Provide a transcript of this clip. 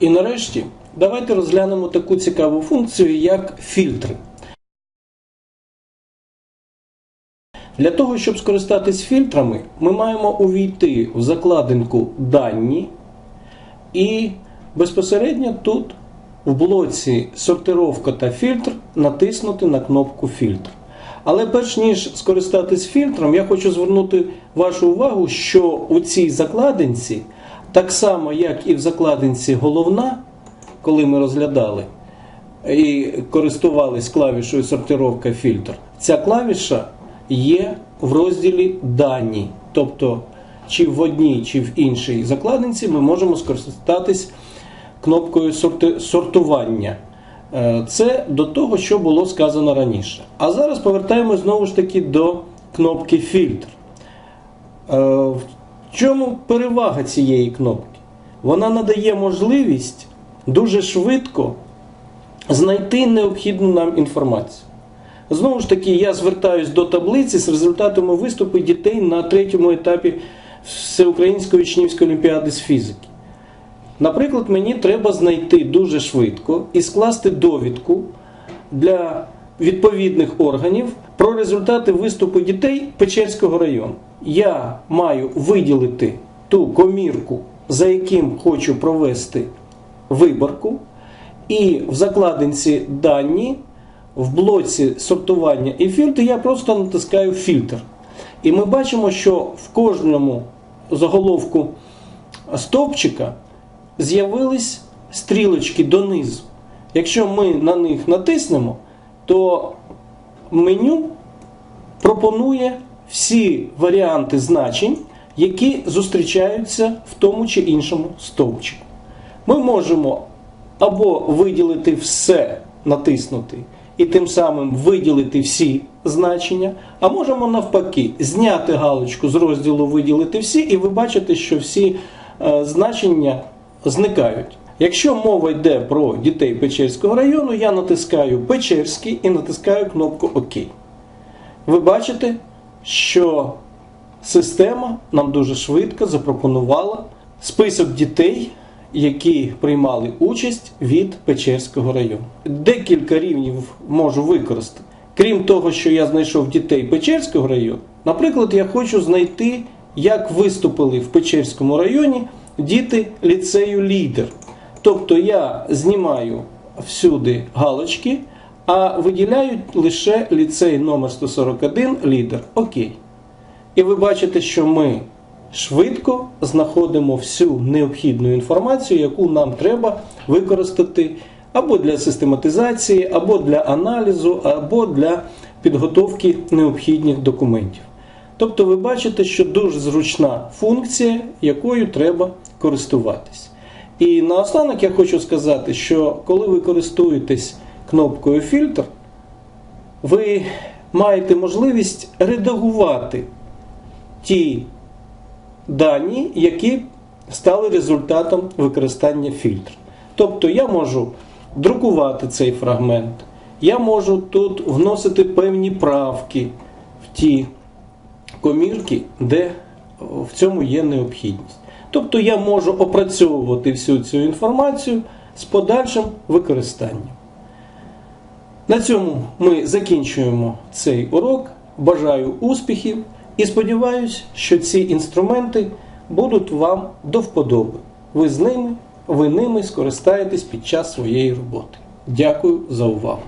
І нарешті давайте розглянемо таку цікаву функцію, як фільтри. Для того, щоб скористатись фільтрами, ми маємо увійти в закладинку Дані і безпосередньо тут в блоці Сортировка та фільтр натиснути на кнопку Фільтр. Але перш ніж скористатись фільтром, я хочу звернути вашу увагу, що у цій закладинці, так само як і в закладинці головна, коли ми розглядали і користувались клавішою сортировка фільтр, ця клавіша є в розділі Дані. Тобто, чи в одній, чи в іншій закладинці ми можемо скористатись кнопкою сортування. Е, Це до того, що було сказано раніше. А зараз повертаємось знову ж таки до кнопки фільтр. Е, чому перевага цієї кнопки? Вона надає можливість дуже швидко знайти необхідну нам інформацію. Знову ж таки, я звертаюсь до таблиці з результатами виступу дітей на третьому етапі Всеукраїнської учнівської олімпіади з фізики. Наприклад, мені треба знайти дуже швидко і скласти довідку для відповідних органів про результати виступу дітей Печерського району. Я маю виділити ту комірку, за яким хочу провести виборку, і в закладинці дані в блоці сортування і фільтр я просто натискаю фільтр. І ми бачимо, що в кожному заголовку стовпчика з'явились стрілочки донизу. Якщо ми на них натиснемо, то меню пропонує всі варіанти значень, які зустрічаються в тому чи іншому стовпчику. Ми можемо або виділити все, натиснути, і тим самим виділити всі значення, а можемо навпаки зняти галочку з розділу виділити всі, і ви бачите, що всі е, значення зникають. Якщо мова йде про дітей Печерського району, я натискаю Печерський і натискаю кнопку ОК. Ви бачите, що система нам дуже швидко запропонувала список дітей, які приймали участь від Печерського району. Декілька рівнів можу використати. Крім того, що я знайшов дітей Печерського району, наприклад, я хочу знайти, як виступили в Печерському районі діти ліцею лідер. Тобто я знімаю всюди галочки, а виділяю лише ліцей номер 141 лідер. Окей. І ви бачите, що ми швидко знаходимо всю необхідну інформацію, яку нам треба використати або для систематизації, або для аналізу, або для підготовки необхідних документів. Тобто ви бачите, що дуже зручна функція, якою треба користуватись. І наостанок я хочу сказати, що коли ви користуєтесь кнопкою фільтр, ви маєте можливість редагувати ті дані, які стали результатом використання фільтру. Тобто я можу друкувати цей фрагмент, я можу тут вносити певні правки в ті комірки, де в цьому є необхідність. Тобто я можу опрацьовувати всю цю інформацію з подальшим використанням. На цьому ми закінчуємо цей урок. Бажаю успіхів і сподіваюся, що ці інструменти будуть вам до вподоби. Ви з ними, ви ними скористаєтесь під час своєї роботи. Дякую за увагу!